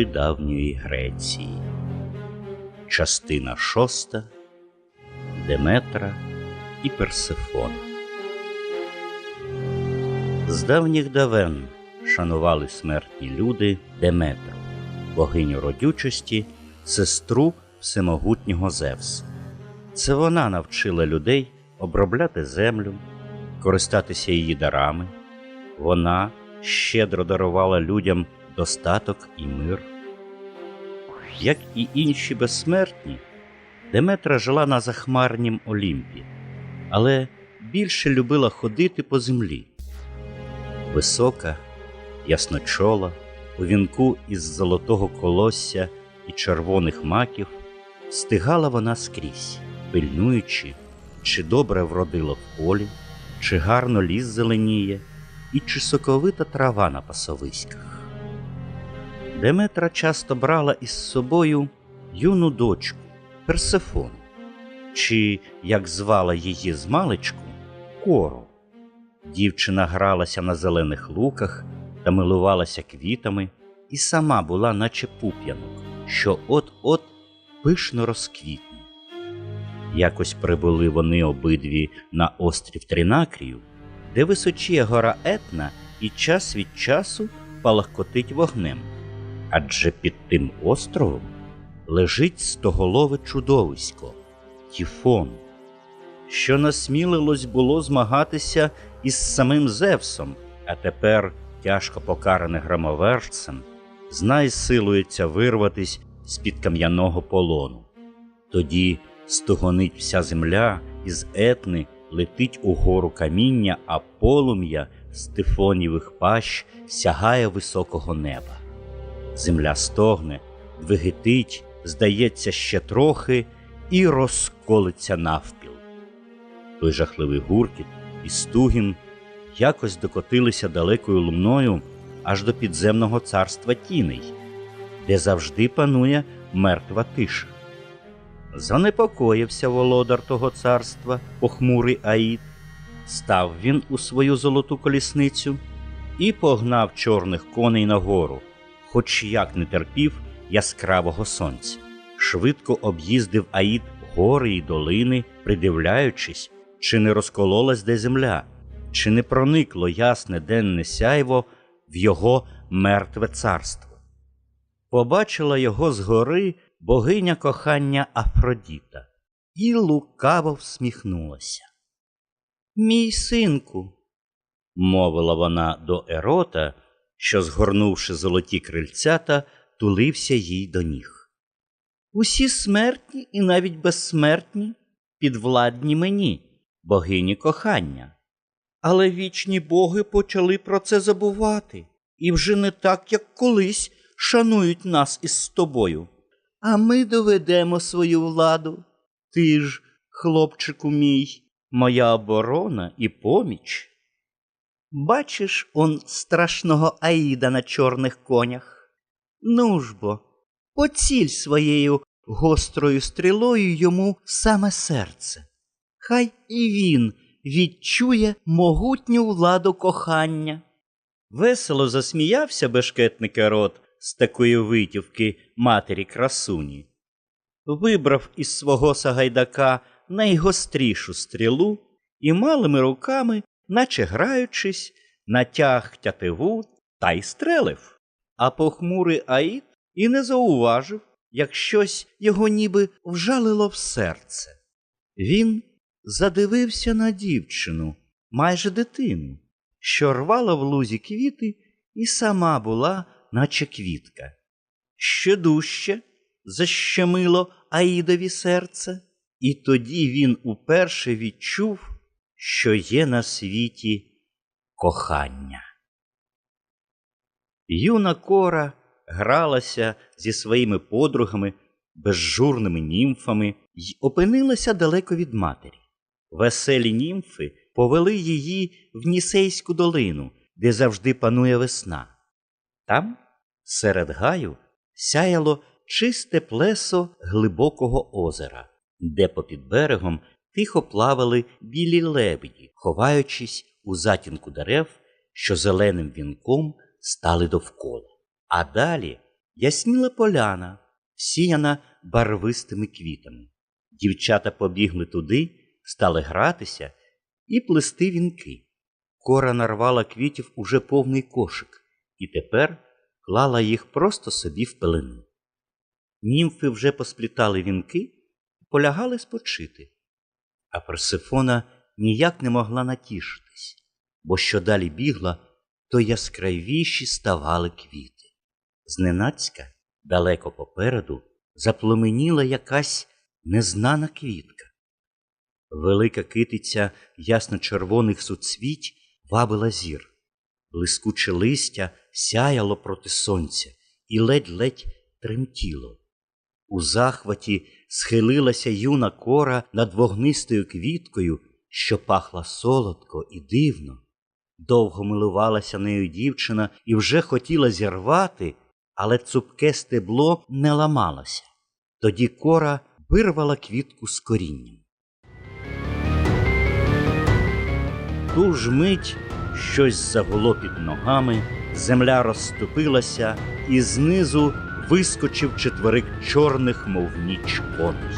міфи давньої Греції. Частина шоста Деметра і Персифона. З давніх давен шанували смертні люди Деметру, богиню родючості, сестру всемогутнього Зевса. Це вона навчила людей обробляти землю, користатися її дарами. Вона щедро дарувала людям достаток і мир. Як і інші безсмертні, Деметра жила на захмарнім Олімпі, але більше любила ходити по землі. Висока, ясночола, у вінку із золотого колосся і червоних маків, стигала вона скрізь, пильнуючи, чи добре вродило в полі, чи гарно ліс зеленіє, і чи соковита трава на пасовиськах. Деметра часто брала із собою юну дочку Персефону, чи, як звала її змалечку, кору. Дівчина гралася на зелених луках та милувалася квітами, і сама була, наче пуп'янок, що от-от пишно розквітне. Якось прибули вони обидві на острів Тринакрію, де височіє гора Етна і час від часу палахкотить вогнем. Адже під тим островом лежить стоголове чудовисько Тіфон, що насмілилось було змагатися із самим Зевсом, а тепер, тяжко покаране громовержцем, знай силується вирватись з-під кам'яного полону. Тоді стогонить вся земля із етни летить угору каміння, а полум'я з тифонівих пащ сягає високого неба. Земля стогне, двигетить, здається, ще трохи, і розколиться навпіл. Той жахливий гуркіт і стугін якось докотилися далекою луною аж до підземного царства тіней, де завжди панує мертва тиша. Занепокоївся володар того царства, похмурий Аїд, став він у свою золоту колісницю і погнав чорних коней нагору, хоч як не терпів яскравого сонця. Швидко об'їздив Аїд гори й долини, придивляючись, чи не розкололась де земля, чи не проникло ясне денне сяйво в його мертве царство. Побачила його згори богиня кохання Афродіта і лукаво всміхнулася. Мій синку, мовила вона до Ерота, що, згорнувши золоті крильцята, тулився їй до ніг. Усі смертні і навіть безсмертні підвладні мені, богині кохання. Але вічні боги почали про це забувати і вже не так, як колись шанують нас із тобою. А ми доведемо свою владу. Ти ж, хлопчику мій, моя оборона і поміч. Бачиш он страшного Аїда на чорних конях? Ну ж бо, поціль своєю гострою стрілою йому саме серце. Хай і він відчує могутню владу кохання. Весело засміявся бешкетник Ерот з такої витівки матері красуні. Вибрав із свого сагайдака найгострішу стрілу і малими руками, наче граючись, натяг тятиву та й стрелив. А похмурий Аїд і не зауважив, як щось його ніби вжалило в серце. Він задивився на дівчину, майже дитину, що рвала в лузі квіти і сама була, наче квітка. Ще дужче защемило Аїдові серце, і тоді він уперше відчув, що є на світі кохання. Юна кора гралася зі своїми подругами, безжурними німфами й опинилася далеко від матері. Веселі німфи повели її в Нісейську долину, де завжди панує весна. Там, серед гаю, сяяло чисте плесо глибокого озера, де попід берегом тихо плавали білі лебеді, ховаючись у затінку дерев, що зеленим вінком стали довкола. А далі, ясніла поляна, всіяна барвистими квітами. Дівчата побігли туди, стали гратися і плести вінки. Кора нарвала квітів уже повний кошик і тепер клала їх просто собі в пелену. Німфи вже посплітали вінки і полягали спочити, а Персифона ніяк не могла натішитись, бо що далі бігла, то яскравіші ставали квіти. Зненацька, далеко попереду, запломеніла якась незнана квітка. Велика китиця ясно-червоних суцвіть вабила зір. Блискуче листя сяяло проти сонця і ледь-ледь тремтіло. У захваті схилилася юна кора над вогнистою квіткою, що пахла солодко і дивно. Довго милувалася нею дівчина і вже хотіла зірвати, але цупке стебло не ламалося. Тоді кора вирвала квітку з корінням. Ту ж мить щось загуло під ногами, земля розступилася, і знизу вискочив четверик чорних, мов ніч коней.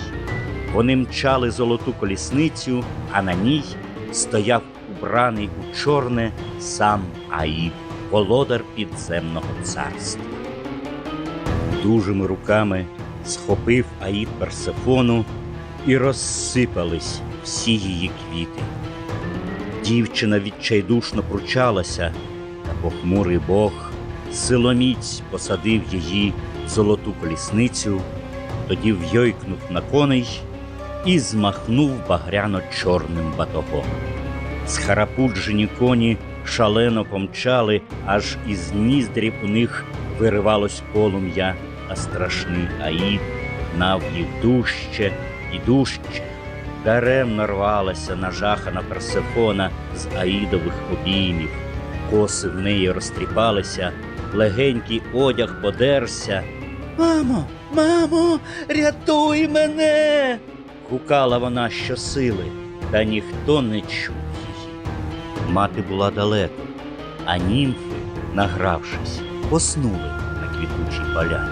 Вони мчали золоту колісницю, а на ній стояв убраний у чорне сам Аїд, володар підземного царства. Дужими руками схопив Аїд Персефону і розсипались всі її квіти. Дівчина відчайдушно пручалася, та похмурий Бог силоміць посадив її золоту колісницю, тоді вйойкнув на коней і змахнув багряно-чорним батогом. Схарапуджені коні шалено помчали, аж із ніздрів у них виривалось полум'я, а страшний Аїд гнав їх дужче і дужче. Даремно рвалася нажахана Персефона з Аїдових обіймів, коси в неї розтріпалися, легенький одяг подерся. Мамо, мамо, рятуй мене. гукала вона щосили, та ніхто не чув її. Мати була далеко, а німфи, награвшись, поснули на квітучій поляні.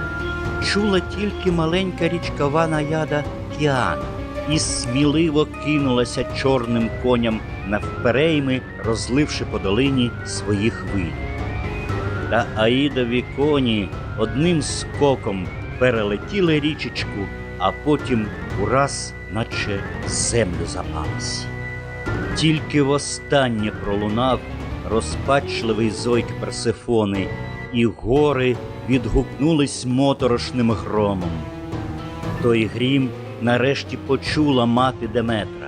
Чула тільки маленька річкова наяда Кіана і сміливо кинулася чорним коням навперейми, розливши по долині свої хвилі. Та Аїдові коні одним скоком перелетіли річечку, а потім ураз, наче землю запалась. Тільки востаннє пролунав розпачливий зойк Персефони, і гори відгукнулись моторошним громом. Той грім нарешті почула мати Деметра.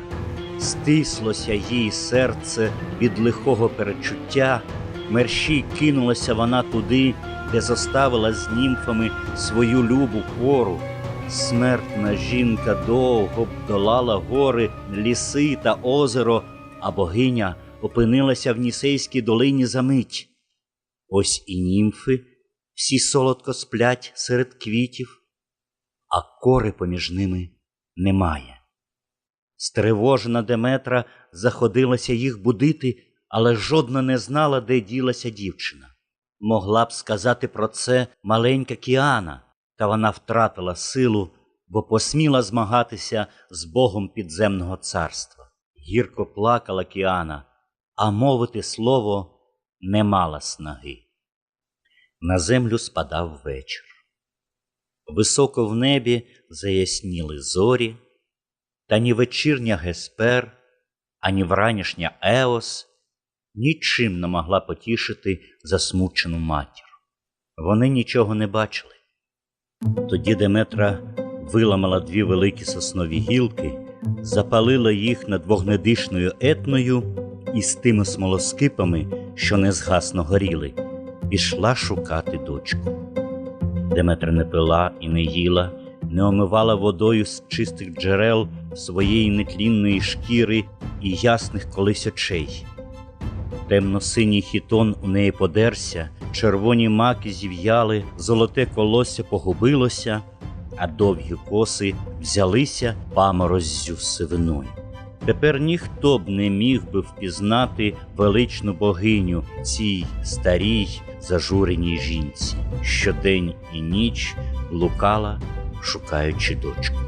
Стислося їй серце від лихого перечуття, мерщій кинулася вона туди, де зоставила з німфами свою любу кору. Смертна жінка довго б долала гори, ліси та озеро, а богиня опинилася в Нісейській долині за мить. Ось і німфи всі солодко сплять серед квітів, а кори поміж ними немає. Стривожена Деметра заходилася їх будити, але жодна не знала, де ділася дівчина. Могла б сказати про це маленька Кіана, та вона втратила силу, бо посміла змагатися з Богом підземного царства. Гірко плакала Кіана, а мовити слово не мала снаги. На землю спадав вечір. Високо в небі заясніли зорі, та ні вечірня Геспер, ані вранішня Еос нічим не могла потішити засмучену матір. Вони нічого не бачили. Тоді Деметра виламала дві великі соснові гілки, запалила їх над вогнедишною етною і з тими смолоскипами, що незгасно горіли, пішла шукати дочку. Деметра не пила і не їла, не омивала водою з чистих джерел своєї нетлінної шкіри і ясних колись очей. Темно-синій хітон у неї подерся, червоні маки зів'яли, золоте колосся погубилося, а довгі коси взялися памороззю сивиною. Тепер ніхто б не міг би впізнати величну богиню цій старій зажуреній жінці, що день і ніч блукала, шукаючи дочку.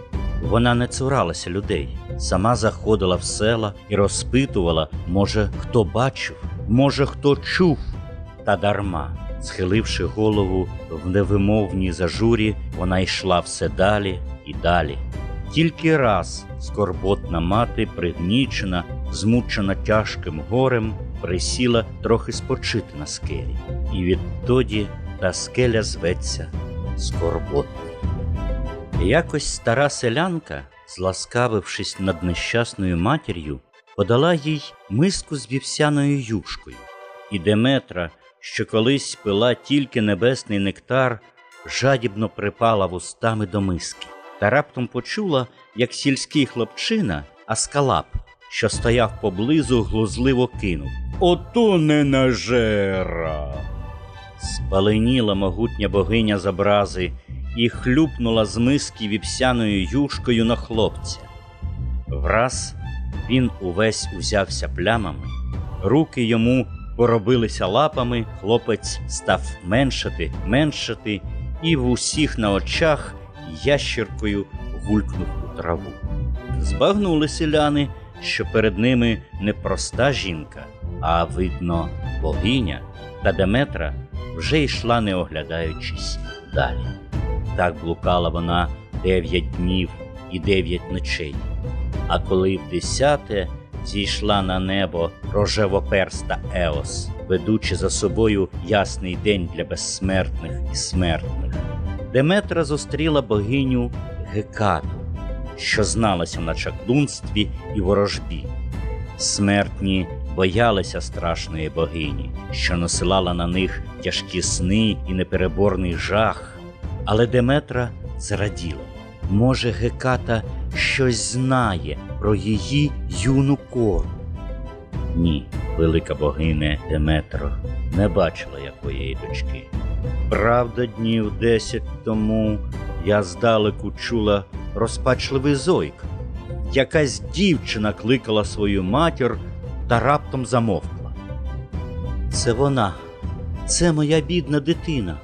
Вона не цуралася людей, сама заходила в села і розпитувала, може, хто бачив, може, хто чув, та дарма. Схиливши голову в невимовній зажурі, вона йшла все далі і далі. Тільки раз скорботна мати, пригнічена, змучена тяжким горем, присіла трохи спочити на скелі, і відтоді та скеля зветься скорботною. Якось стара селянка, зласкавившись над нещасною матір'ю, подала їй миску з вівсяною юшкою, і Деметра, що колись пила тільки небесний нектар, жадібно припала вустами до миски та раптом почула, як сільський хлопчина Аскалап, що стояв поблизу, глузливо кинув Ото не нажера. Спаленіла могутня богиня з і хлюпнула з миски вівсяною юшкою на хлопця. Враз він увесь узявся плямами, руки йому поробилися лапами, хлопець став меншати, меншати, і в усіх на очах ящіркою гулькнув у траву. Збагнули селяни, що перед ними не проста жінка, а видно, богиня, та Деметра вже йшла, не оглядаючись далі. Так блукала вона дев'ять днів і дев'ять ночей. А коли в десяте зійшла на небо рожевоперста Еос, ведучи за собою ясний день для безсмертних і смертних, Деметра зустріла богиню Гекату, що зналася на чаклунстві і ворожбі. Смертні боялися страшної богині, що насилала на них тяжкі сни і непереборний жах. Але Деметра зраділа. Може, Геката щось знає про її юну кору. Ні, велика богине Деметро не бачила якоїї дочки. Правда, днів десять тому я здалеку чула розпачливий зойк. Якась дівчина кликала свою матір та раптом замовкла. Це вона, це моя бідна дитина.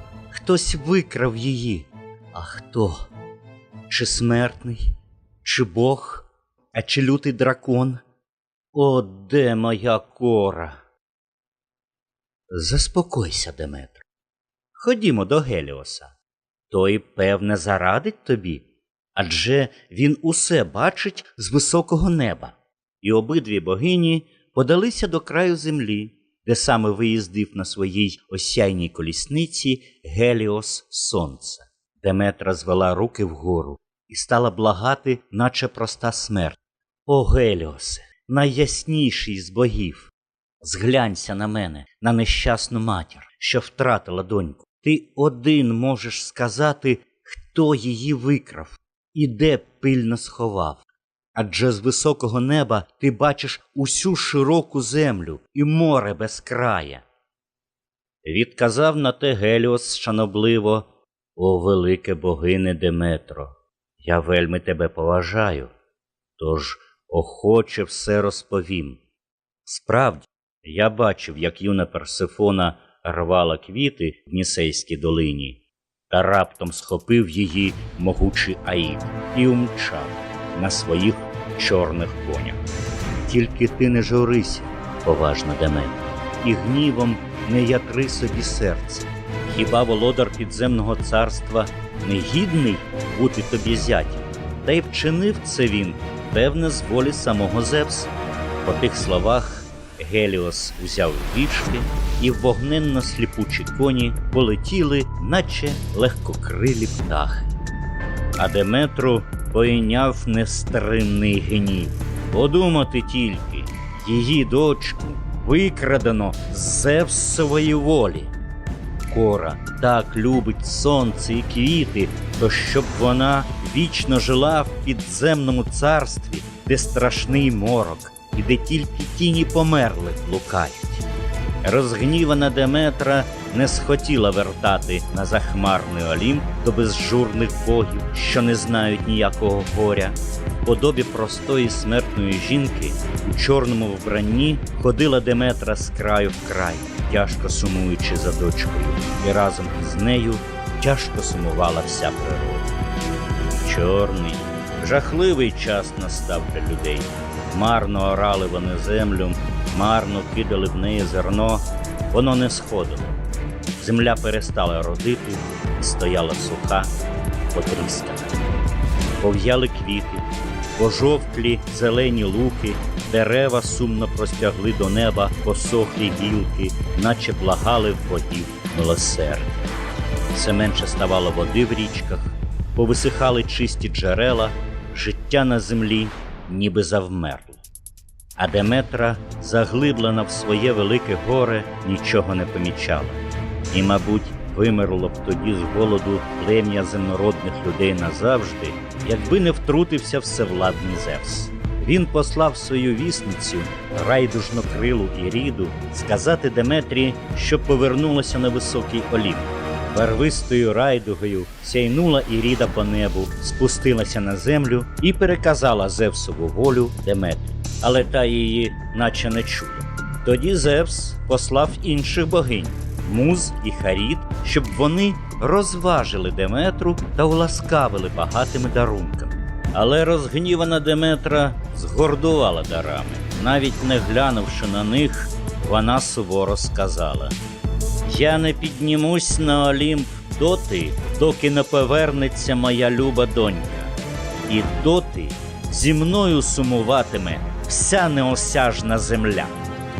Хтось викрав її. А хто? Чи смертний, чи Бог, а чи лютий дракон? О, де моя кора? Заспокойся, Деметр. Ходімо до Геліоса. Той, певне, зарадить тобі, адже він усе бачить з високого неба. І обидві богині подалися до краю землі, де саме виїздив на своїй осяйній колісниці Геліос Сонце. Деметра звела руки вгору і стала благати, наче проста смерть. О, Геліосе, найясніший з богів, зглянься на мене, на нещасну матір, що втратила доньку. Ти один можеш сказати, хто її викрав і де пильно сховав. Адже з високого неба ти бачиш усю широку землю і море без края. Відказав на те Геліос шанобливо, о велике богине Деметро, я вельми тебе поважаю, тож охоче все розповім. Справді, я бачив, як юна Персифона рвала квіти в Нісейській долині, та раптом схопив її могучий Аїд і умчав на своїх чорних конях. Тільки ти не журися, поважна Деметра, і гнівом не ятри собі серце. Хіба володар підземного царства не гідний бути тобі зятям? Та й вчинив це він, певне, з волі самого Зевса. По тих словах Геліос узяв вічки, і вогненно сліпучі коні полетіли, наче легкокрилі птахи. А Деметру пойняв нестримний гнів. Подумати тільки, її дочку викрадено з Зевсової волі. Кора так любить сонце і квіти, то щоб вона вічно жила в підземному царстві, де страшний морок, і де тільки тіні померлих блукають. Розгнівана Деметра не схотіла вертати на захмарний Олімп до безжурних богів, що не знають ніякого горя. Подобі простої смертної жінки у чорному вбранні ходила Деметра з краю в край, тяжко сумуючи за дочкою, і разом із нею тяжко сумувала вся природа. Чорний, жахливий час настав для людей. Марно орали вони землю, марно кидали в неї зерно, воно не сходило. Земля перестала родити і стояла суха, потріскана. Пов'яли квіти, пожовклі зелені луки, дерева сумно простягли до неба посохлі гілки, наче благали в богів милосердя. Все менше ставало води в річках, повисихали чисті джерела, життя на землі ніби завмерло. А Деметра, заглиблена в своє велике горе, нічого не помічала. І, мабуть, вимерло б тоді з голоду плем'я земнородних людей назавжди, якби не втрутився всевладний Зевс. Він послав свою вісницю, райдужну крилу і ріду, сказати Деметрі, щоб повернулася на високий олімп. Барвистою райдугою сяйнула Іріда по небу, спустилася на землю і переказала Зевсову волю Деметрі. Але та її наче не чула. Тоді Зевс послав інших богинь Муз і Харід, щоб вони розважили Деметру та уласкавили багатими дарунками. Але розгнівана Деметра згордувала дарами. Навіть не глянувши на них, вона суворо сказала: Я не піднімусь на Олімп доти, доки не повернеться моя люба донька, і доти зі мною сумуватиме вся неосяжна земля.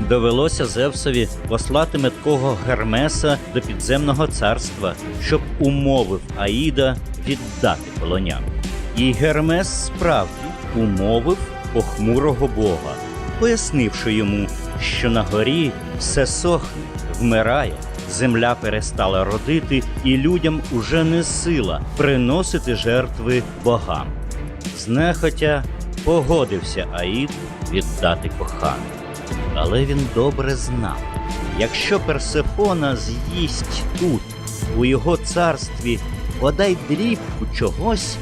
Довелося Зевсові послати меткого Гермеса до підземного царства, щоб умовив Аїда віддати полонянку. І Гермес справді умовив похмурого бога, пояснивши йому, що на горі все сохне, вмирає, земля перестала родити, і людям уже не сила приносити жертви богам. Знехотя погодився Аїд віддати кохану. Але він добре знав, якщо Персефона з'їсть тут, у його царстві, подай дрібку чогось,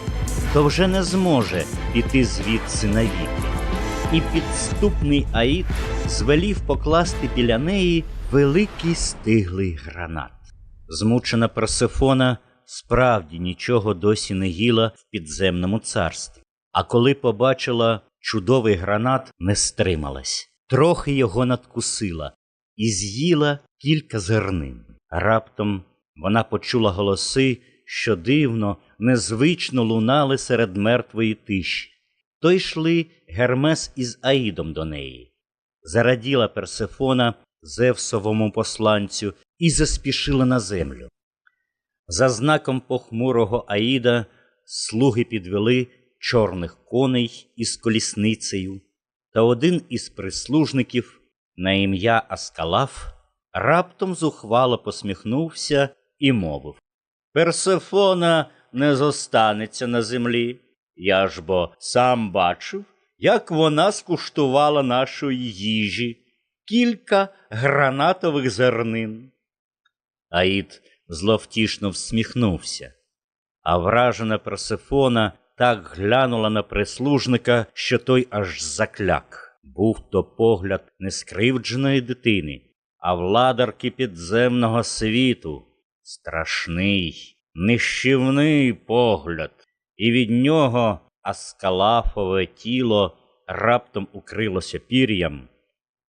то вже не зможе піти звідси навіки. І підступний Аїд звелів покласти біля неї великий стиглий гранат. Змучена Персефона справді нічого досі не їла в підземному царстві. А коли побачила чудовий гранат, не стрималась, трохи його надкусила і з'їла кілька зернин. Раптом вона почула голоси, що дивно, незвично лунали серед мертвої тиші. То йшли Гермес із Аїдом до неї. Зараділа Персефона Зевсовому посланцю і заспішила на землю. За знаком похмурого Аїда слуги підвели чорних коней із колісницею, та один із прислужників на ім'я Аскалаф раптом зухвало посміхнувся і мовив Персефона не зостанеться на землі. Я ж бо сам бачив, як вона скуштувала нашої їжі кілька гранатових зернин. Аїд зловтішно всміхнувся, а вражена Персефона так глянула на прислужника, що той аж закляк. Був то погляд не скривдженої дитини, а владарки підземного світу, страшний, нищівний погляд, і від нього аскалафове тіло раптом укрилося пір'ям,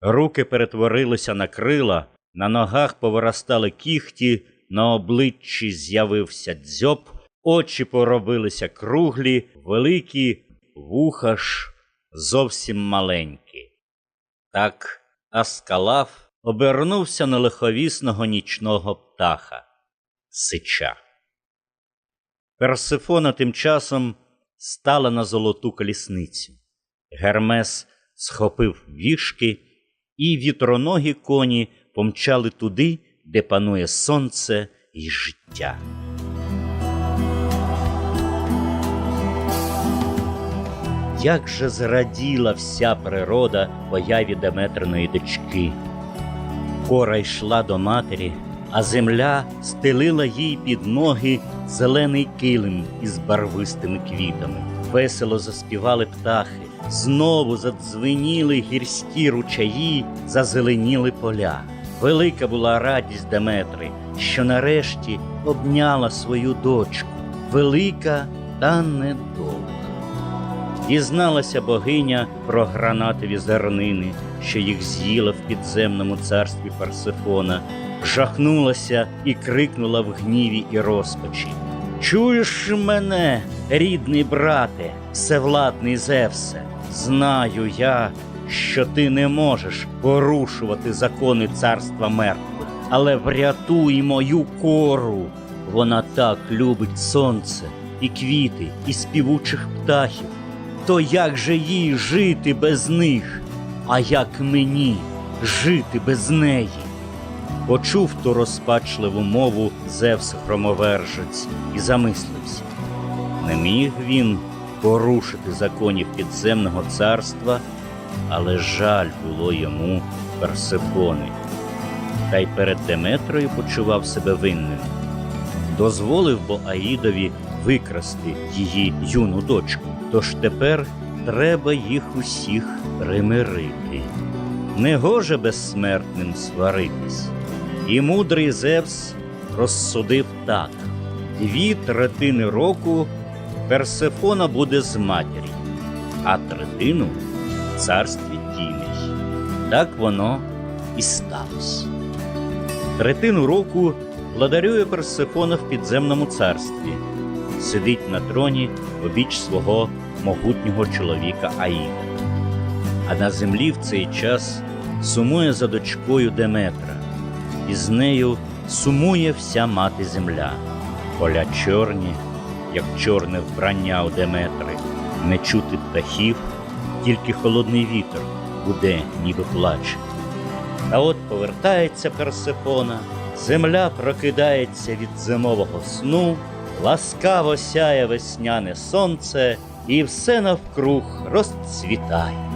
руки перетворилися на крила, на ногах повиростали кіхті, на обличчі з'явився дзьоб, очі поробилися круглі, великі, вуха ж зовсім маленькі. Так Аскалаф обернувся на лиховісного нічного птаха сича. Персифона тим часом стала на золоту колісницю. Гермес схопив вішки, і вітроногі коні помчали туди, де панує сонце і життя. Як же зраділа вся природа появі Деметриної дочки. Кора йшла до матері, а земля стелила їй під ноги зелений килим із барвистими квітами. Весело заспівали птахи, знову задзвеніли гірські ручаї, зазеленіли поля. Велика була радість Деметри, що нарешті обняла свою дочку, велика та недовга. Дізналася богиня про гранатові зернини, що їх з'їла в підземному царстві Парсифона, жахнулася і крикнула в гніві і розпачі. Чуєш мене, рідний брате, всевладний Зевсе, знаю я, що ти не можеш порушувати закони царства мертвих, але врятуй мою кору. Вона так любить сонце, і квіти, і співучих птахів. То як же їй жити без них? А як мені жити без неї? Почув ту розпачливу мову Зевс громовержець і замислився. Не міг він порушити законів підземного царства, але жаль було йому Персифони. Та й перед Деметрою почував себе винним. Дозволив бо Аїдові викрасти її юну дочку. Тож тепер треба їх усіх примирити. Негоже безсмертним сваритись. І мудрий Зевс розсудив так: дві третини року Персефона буде з матір'ю, а третину в царстві Тімій. Так воно і сталося. Третину року владарює Персефона в підземному царстві, сидить на троні обіч свого могутнього чоловіка Аїда. А на землі в цей час сумує за дочкою Деметра, і з нею сумує вся мати земля. Поля чорні, як чорне вбрання у Деметри, не чути птахів, тільки холодний вітер буде, ніби плаче. Та от повертається Персефона, земля прокидається від зимового сну, ласкаво сяє весняне сонце, і все навкруг розцвітає.